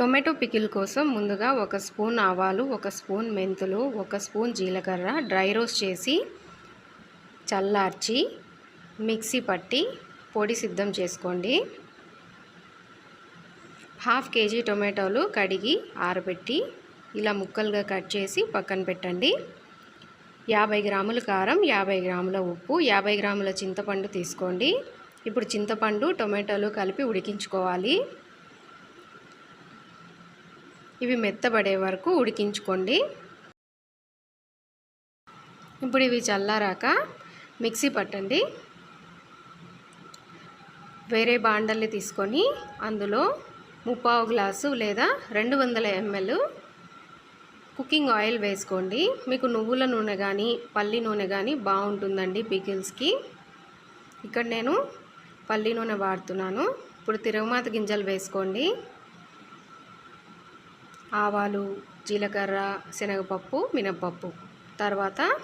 Tomato pickle కోసం ముందుగా ఒక స్పూన్ ఆవాలు ఒక స్పూన్ మెంతులు ఒక స్పూన్ జీలకర్ర డ్రై రోస్ట్ చేసి చల్లార్చి మిక్సీ పట్టి పొడి సిద్ధం చేసుకోండి. హాఫ్ కేజీ టొమాటోలు కడిగి ఆరబెట్టి ఇలా ముక్కలుగా కట్ చేసి పక్కన పెట్టండి. యాభై గ్రాముల కారం యాభై గ్రాముల ఉప్పు యాభై గ్రాముల చింతపండు తీసుకోండి. ఇప్పుడు చింతపండు టొమాటోలు కలిపి ఉడికించుకోవాలి. ఇవి మెత్తబడే వరకు ఉడికించుకోండి. ఇప్పుడు ఇవి చల్లారాక మిక్సీ పట్టండి. వేరే బాండల్ని తీసుకొని అందులో ముప్పావు గ్లాసు లేదా రెండు వందల ఎంఎల్ కుకింగ్ ఆయిల్ వేసుకోండి. మీకు నువ్వుల నూనె కానీ పల్లి నూనె కానీ బాగుంటుందండి పికిల్స్కి. ఇక్కడ నేను పల్లి నూనె వాడుతున్నాను. ఇప్పుడు తిరుగుమాత గింజలు వేసుకోండి. ఆవాలు జీలకర్ర శనగపప్పు మినప్పప్పు. తర్వాత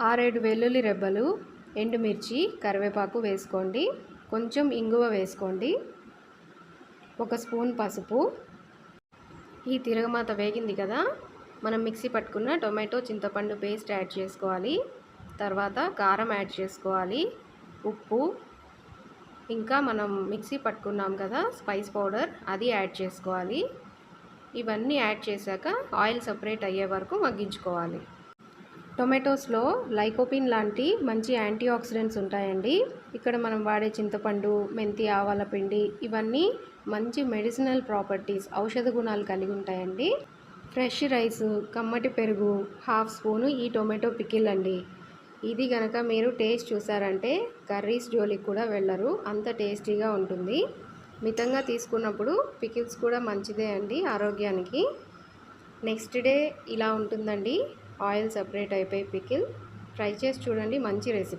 ఆరేడు వెల్లుల్లి రెబ్బలు ఎండుమిర్చి కరివేపాకు వేసుకోండి. కొంచెం ఇంగువ వేసుకోండి. ఒక స్పూన్ పసుపు. ఈ తిరగమాత వేగింది కదా? మనం మిక్సీ పట్టుకున్న టొమాటో చింతపండు పేస్ట్ యాడ్ చేసుకోవాలి. తర్వాత కారం యాడ్ చేసుకోవాలి. ఉప్పు. ఇంకా మనం మిక్సీ పట్టుకున్నాం కదా? స్పైస్ పౌడర్ అది యాడ్ చేసుకోవాలి. ఇవన్నీ యాడ్ చేశాక ఆయిల్ సపరేట్ అయ్యే వరకు మగ్గించుకోవాలి. టొమాటోస్లో లైకోపిన్ లాంటి మంచి యాంటీ ఆక్సిడెంట్స్ ఉంటాయండి. ఇక్కడ మనం వాడే చింతపండు మెంతి ఆవాల పిండి ఇవన్నీ మంచి మెడిసినల్ ప్రాపర్టీస్ ఔషధ గుణాలు కలిగి ఉంటాయండి. ఫ్రెష్ రైస్ కమ్మటి పెరుగు హాఫ్ స్పూను ఈ టొమాటో పికిల్ అండి. ఇది కనుక మీరు టేస్ట్ చూసారంటే కర్రీస్ జోలికి కూడా వెళ్ళరు. అంత టేస్టీగా ఉంటుంది. మితంగా తీసుకున్నప్పుడు పికిల్స్ కూడా మంచిదే అండి ఆరోగ్యానికి. నెక్స్ట్ డే ఇలా ఉంటుందండి. ఆయిల్ సపరేట్ అయిపోయి పికిల్. ట్రై చేసి చూడండి మంచి రెసిపీ.